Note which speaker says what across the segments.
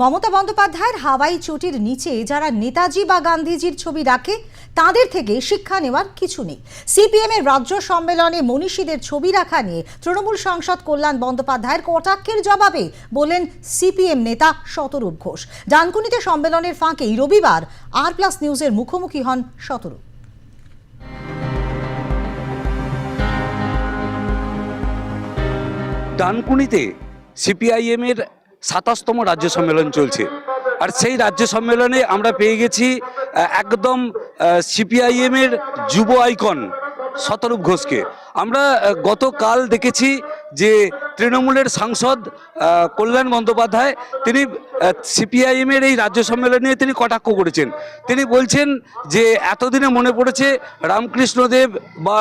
Speaker 1: মমতা বন্দ্যোপাধ্যায়ের হাওয়াই চটির নিচে যারা নেতাজি বা গান্ধীজির ছবি রাখে, তাদের থেকে শিক্ষা নেওয়ার কিছু নেই। সিপিএম এর রাজ্য সম্মেলনে মনীষীদের ছবি রাখা নিয়ে তৃণমূল সাংসদ কল্যাণ বন্দ্যোপাধ্যায়ের কটাক্ষের জবাবে বললেন সিপিএম নেতা শতরূপ ঘোষ। ডানকুনিতে সম্মেলনের ফাঁকেই রবিবার আর প্লাস নিউজের মুখোমুখি হন শতরূপ।
Speaker 2: ডানকুনিতে সিপিআইএমের সাতাশতম রাজ্য সম্মেলন চলছে। আর সেই রাজ্য সম্মেলনে আমরা পেয়ে গেছি একদম সিপিআইএমের যুব আইকন শতরূপ ঘোষকে। আমরা গতকাল দেখেছি যে তৃণমূলের সাংসদ কল্যাণ বন্দ্যোপাধ্যায়, তিনি সিপিআইএমের এই রাজ্য সম্মেলনে তিনি কটাক্ষ করেছেন। তিনি বলছেন যে, এতদিনে মনে পড়েছে রামকৃষ্ণদেব বা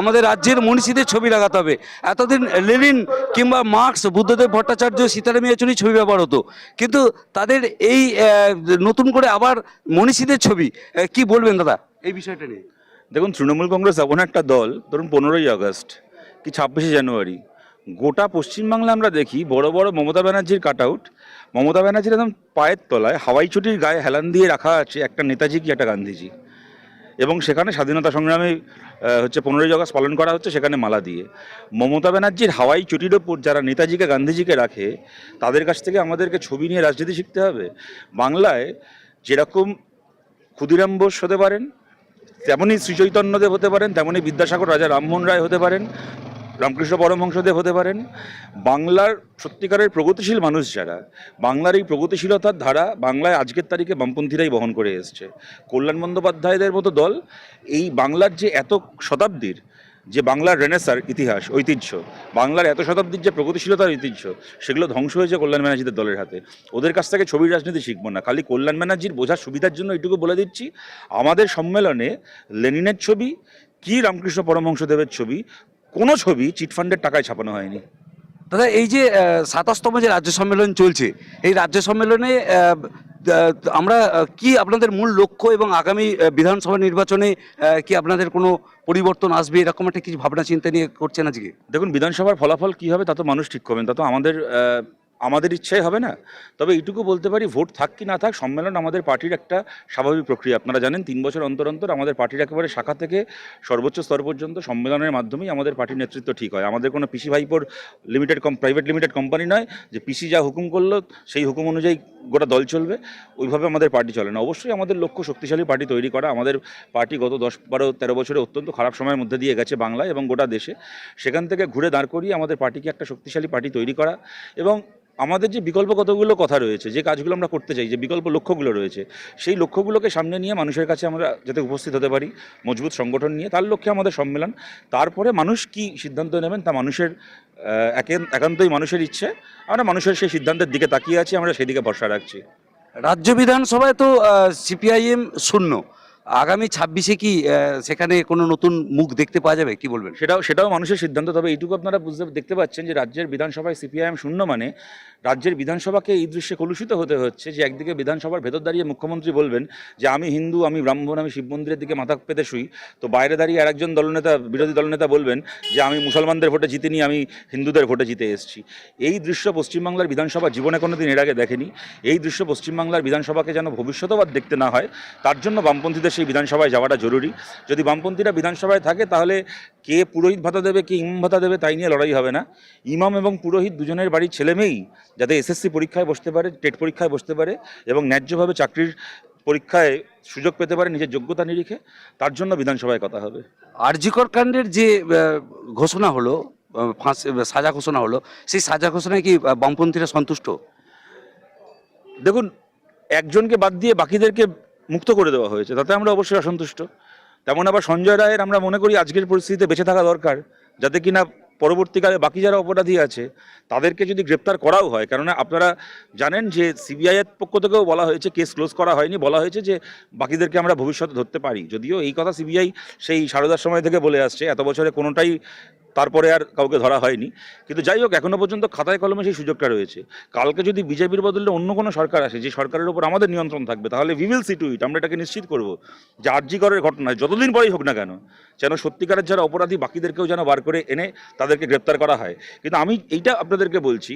Speaker 2: আমাদের রাজ্যের মনীষীদের ছবি লাগাতে হবে। এতদিন লেনিন কিংবা মার্কস, বুদ্ধদেব ভট্টাচার্য, সীতারাম ইয়েচুরি ছবি ব্যবহার হতো। কিন্তু তাদের এই নতুন করে আবার মনীষীদের ছবি কি বলবেন দাদা এই বিষয়টা নিয়ে?
Speaker 3: দেখুন, তৃণমূল কংগ্রেস এমন একটা দল, ধরুন পনেরোই আগস্ট কি ছাব্বিশে জানুয়ারি, গোটা পশ্চিমবাংলা আমরা দেখি, বড় বড় মমতা ব্যানার্জির কাট আউট মমতা ব্যানার্জির একদম পায়ের তলায় হাওয়াই চটির গায়ে হেলান দিয়ে রাখা আছে একটা নেতাজি কি একটা গান্ধীজি। এবং সেখানে স্বাধীনতা সংগ্রামে হচ্ছে পনেরোই আগস্ট পালন করা হচ্ছে সেখানে মালা দিয়ে। মমতা ব্যানার্জির হাওয়াই চুটির ওপর যারা নেতাজিকে, গান্ধীজিকে রাখে, তাদের কাছ থেকে আমাদেরকে ছবি নিয়ে রাজনীতি শিখতে হবে। বাংলায় যেরকম ক্ষুদিরাম বোস হতে পারেন, তেমনই শ্রীচৈতন্যদেব হতে পারেন, তেমনই বিদ্যাসাগর রাজা রামমোহন রায় হতে পারেন রামকৃষ্ণ পরমহংসদেব হতে পারেন। বাংলার সত্যিকারের প্রগতিশীল মানুষ যারা, বাংলার এই প্রগতিশীলতার ধারা বাংলায় আজকের তারিখে বামপন্থীরাই বহন করে এসছে। কল্যাণ বন্দ্যোপাধ্যায়দের মতো দল, এই বাংলার যে এত শতাব্দীর যে বাংলার রেনেসার ইতিহাস, ঐতিহ্য, বাংলার এত শতাব্দীর যে প্রগতিশীলতার ঐতিহ্য, সেগুলো ধ্বংস হয়েছে কল্যাণ ব্যানার্জিদের দলের হাতে। ওদের কাছ থেকে ছবির রাজনীতি শিখব না, খালি কল্যাণ ব্যানার্জির বোঝার সুবিধার জন্য এটুকু বলে দিচ্ছি, আমাদের সম্মেলনে লেনিনের ছবি, কি রামকৃষ্ণ পরমহংসদেবের ছবি কোনো ছবি চিটফান্ডের টাকায় ছাপানো হয়নি।
Speaker 2: দাদা এই যে সাতাশতম যে রাজ্য সম্মেলন চলছে এই রাজ্য সম্মেলনে আমরা কি আপনাদের মূল লক্ষ্য এবং আগামী বিধানসভা নির্বাচনে কি আপনাদের কোনো পরিবর্তন আসবে এরকম একটা কিছু ভাবনা চিন্তা নিয়ে করছেন আজকে?
Speaker 3: দেখুন বিধানসভার ফলাফল কী হবে তা তো মানুষ ঠিক করবেন তা তো আমাদের আমাদের ইচ্ছাই হবে না। তবে এইটুকু বলতে পারি ভোট থাক কি না থাক, সম্মেলন আমাদের পার্টির একটা স্বাভাবিক প্রক্রিয়া। আপনারা জানেন, তিন বছর অন্তর অন্তর আমাদের পার্টির একেবারে শাখা থেকে সর্বোচ্চ স্তর পর্যন্ত সম্মেলনের মাধ্যমেই আমাদের পার্টির নেতৃত্ব ঠিক হয়। আমাদের কোনো পিসি ভাইপোর লিমিটেড কম প্রাইভেট লিমিটেড কোম্পানি নয় যে পিসি যা হুকুম করল, সেই হুকুম অনুযায়ী গোটা দল চলবে। ওইভাবে আমাদের পার্টি চলে না। অবশ্যই আমাদের লক্ষ্য শক্তিশালী পার্টি তৈরি করা। আমাদের পার্টি গত দশ, বারো, তেরো বছরে অত্যন্ত খারাপ সময়ের মধ্যে দিয়ে গেছে বাংলায় এবং গোটা দেশে। সেখান থেকে ঘুরে দাঁড় করিয়ে আমাদের পার্টিকে একটা শক্তিশালী পার্টি তৈরি করা এবং আমাদের যে বিকল্প কতগুলো কথা রয়েছে, যে কাজগুলো আমরা করতে চাই, যে বিকল্প লক্ষ্যগুলো রয়েছে, সেই লক্ষ্যগুলোকে সামনে নিয়ে মানুষের কাছে আমরা যাতে উপস্থিত হতে পারি, মজবুত সংগঠন নিয়ে, তার লক্ষ্যে আমাদের সম্মেলন। তারপরে মানুষ কি সিদ্ধান্ত নেবেন তা মানুষের একান্তই মানুষের ইচ্ছে। আমরা মানুষের সেই সিদ্ধান্তের দিকে তাকিয়ে আছি, আমরা সেদিকে ভরসা রাখছি।
Speaker 2: রাজ্য বিধানসভায় তো সিপিআইএম শূন্য। আগামী ছাব্বিশে কি সেখানে কোনো নতুন মুখ দেখতে পাওয়া যাবে? কি বলবেন?
Speaker 3: সেটাও সেটাও মানুষের সিদ্ধান্ত, তবে এইটুকু আপনারা বুঝতে, দেখতে পাচ্ছেন যে রাজ্যের বিধানসভায় সিপিআইএম শূন্য মানে রাজ্যের বিধানসভাকে এই দৃশ্যে কলুষিত হতে হচ্ছে যে একদিকে বিধানসভার ভেতর দাঁড়িয়ে মুখ্যমন্ত্রী বলবেন যে আমি হিন্দু, আমি ব্রাহ্মণ, আমি শিব মন্দিরের দিকে মাথা পেতে শুই। তো বাইরে দাঁড়িয়ে আরেকজন দলনেতা, বিরোধী দলনেতা বলবেন যে আমি মুসলমানদের ভোটে জিতিনি আমি হিন্দুদের ভোটে জিতে এসেছি। এই দৃশ্য পশ্চিমবাংলার বিধানসভা জীবনে কোনোদিন এর আগে দেখেনি। এই দৃশ্য পশ্চিমবাংলার বিধানসভাকে যেন ভবিষ্যতেও আর দেখতে না হয়, তার জন্য বামপন্থীদের সেই বিধানসভায় যাওয়াটা জরুরি। যদি বামপন্থীরা বিধানসভায় থাকে, তাহলে কে পুরোহিত ভাতা দেবে, কে ইমাম ভাতা দেবে, তাই নিয়ে লড়াই হবে না। ইমাম এবং পুরোহিত দুজনের বাড়ির ছেলে মেয়েই যাতে এসএসসি পরীক্ষায় বসতে পারে টেট পরীক্ষায় বসতে পারে এবং ন্যায্যভাবে চাকরির পরীক্ষায় সুযোগ পেতে পারে নিজের যোগ্যতা নিরিখে তার জন্য বিধানসভায় কথা হবে।
Speaker 2: আরজিকর কাণ্ডের যে ঘোষণা হলো ফাঁস সাজা ঘোষণা হলো সেই সাজা ঘোষণায় কি বামপন্থীরা সন্তুষ্ট?
Speaker 3: দেখুন একজনকে বাদ দিয়ে বাকিদেরকে মুক্ত করে দেওয়া হয়েছে তাতে আমরা অবশ্যই অসন্তুষ্ট। তেমন আবার সঞ্জয় রায়ের আমরা মনে করি আজকের পরিস্থিতিতে বেঁচে থাকা দরকার যাতে কিনা পরবর্তীকালে বাকি যারা অপরাধী আছে, তাদেরকে যদি গ্রেপ্তার করাও হয়, কেননা আপনারা জানেন যে সিবিআইয়ের পক্ষ থেকেও বলা হয়েছে, কেস ক্লোজ করা হয়নি, বলা হয়েছে যে বাকিদেরকে আমরা ভবিষ্যতে ধরতে পারি। যদিও এই কথা সিবিআই সেই সারদার সময় থেকে বলে আসছে, এত বছরে কোনোটাই তারপরে আর কাউকে ধরা হয়নি। কিন্তু যাই হোক, এখনও পর্যন্ত খাতায় কলমে সেই সুযোগটা রয়েছে। কালকে যদি বিজেপির বদলে অন্য কোনো সরকার আসে, যে সরকারের উপর আমাদের নিয়ন্ত্রণ থাকবে, তাহলে we will see to it আমরা এটাকে নিশ্চিত করব যে আর্যিকরের ঘটনায় যতদিন পরেই হোক না কেন, যেন সত্যিকারের যারা অপরাধী, বাকিদেরকেও যেন বার করে এনে তাদেরকে গ্রেপ্তার করা হয়। কিন্তু আমি এইটা আপনাদেরকে বলছি,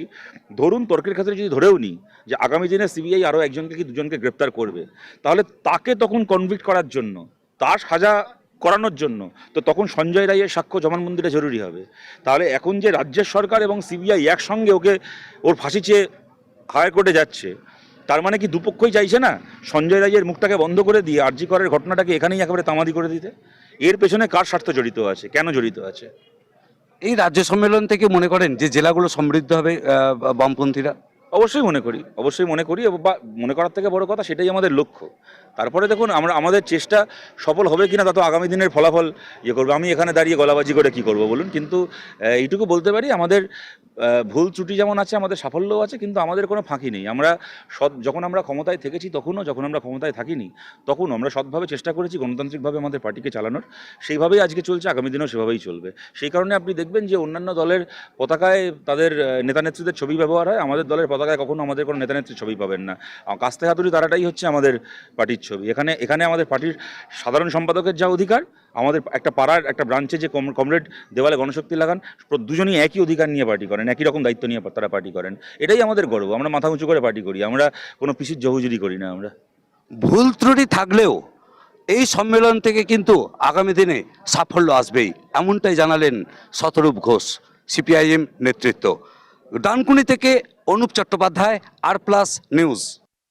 Speaker 3: ধরুন তর্কের ক্ষেত্রে যদি ধরেও নিই, যে আগামী দিনে সিবিআই আরও একজনকে কি দুজনকে গ্রেপ্তার করবে, তাহলে তাকে তখন কনভিক্ট করার জন্য, তার সাজা করানোর জন্য, তো তখন সঞ্জয় রায়ের সাক্ষ্য জবানবন্দিটা জরুরি হবে। তাহলে এখন যে রাজ্যের সরকার এবং সিবিআই একসঙ্গে ওকে, ওর ফাঁসি চেয়ে হায়ার কোর্টে যাচ্ছে, তার মানে কি দুপক্ষই চাইছে না সঞ্জয় রায়ের মুখটাকে বন্ধ করে দিয়ে আরজি করার ঘটনাটাকে এখানেই একেবারে তামাদি করে দিতে? এর পেছনে কার স্বার্থ জড়িত আছে? কেন জড়িত আছে?
Speaker 2: এই রাজ্য সম্মেলন থেকে মনে করেন যে জেলাগুলো সমৃদ্ধ হবে বামপন্থীরা?
Speaker 3: অবশ্যই মনে করি অবশ্যই মনে করি বা মনে করার থেকে বড় কথা সেটাই আমাদের লক্ষ্য। তারপরে দেখুন আমরা আমাদের চেষ্টা সফল হবে কিনা তা তো আগামী দিনের ফলাফল ইয়ে করব। আমি এখানে দাঁড়িয়ে গলাবাজি করে কি করব বলুন? কিন্তু এইটুকু বলতে পারি আমাদের ভুল ত্রুটি যেমন আছে আমাদের সাফল্যও আছে কিন্তু আমাদের কোনো ফাঁকি নেই। আমরা সৎ যখন আমরা ক্ষমতায় থেকেছি তখনও যখন আমরা ক্ষমতায় থাকিনি তখন আমরা সৎভাবে চেষ্টা করেছি গণতান্ত্রিকভাবে আমাদের পার্টিকে চালানোর। সেইভাবেই আজকে চলছে আগামী দিনেও সেভাবেই চলবে। সেই কারণে আপনি দেখবেন যে অন্যান্য দলের পতাকায় তাদের আহ, নেতানেত্রীদের ছবি ব্যবহার হয় আমাদের দলের পতাকায় কখনো আমাদের কোনো নেতানেত্রীর ছবি পাবেন না। কাস্তে হাতুড়ি তারাটাই হচ্ছে আমাদের পার্টির ছবি। এখানে এখানে আমাদের পার্টির সাধারণ সম্পাদকের যা অধিকার, আমাদের একটা পাড়ার একটা ব্রাঞ্চে যে কম- কমরেড দেওয়ালে গণশক্তি লাগান দুজনই একই অধিকার নিয়ে পার্টি করেন, একই রকম দায়িত্ব নিয়ে তারা পার্টি করেন। এটাই আমাদের গর্ব। আমরা মাথা উঁচু করে পার্টি করি। আমরা কোনো পিসির জহুজুরি করি না আমরা।
Speaker 2: ভুল ত্রুটি থাকলেও এই সম্মেলন থেকে কিন্তু আগামী দিনে সাফল্য আসবেই, এমনটাই জানালেন শতরূপ ঘোষ, সিপিআইএম নেতৃত্ব। ডানকুনি থেকে অনুপ চট্টোপাধ্যায় আর প্লাস নিউজ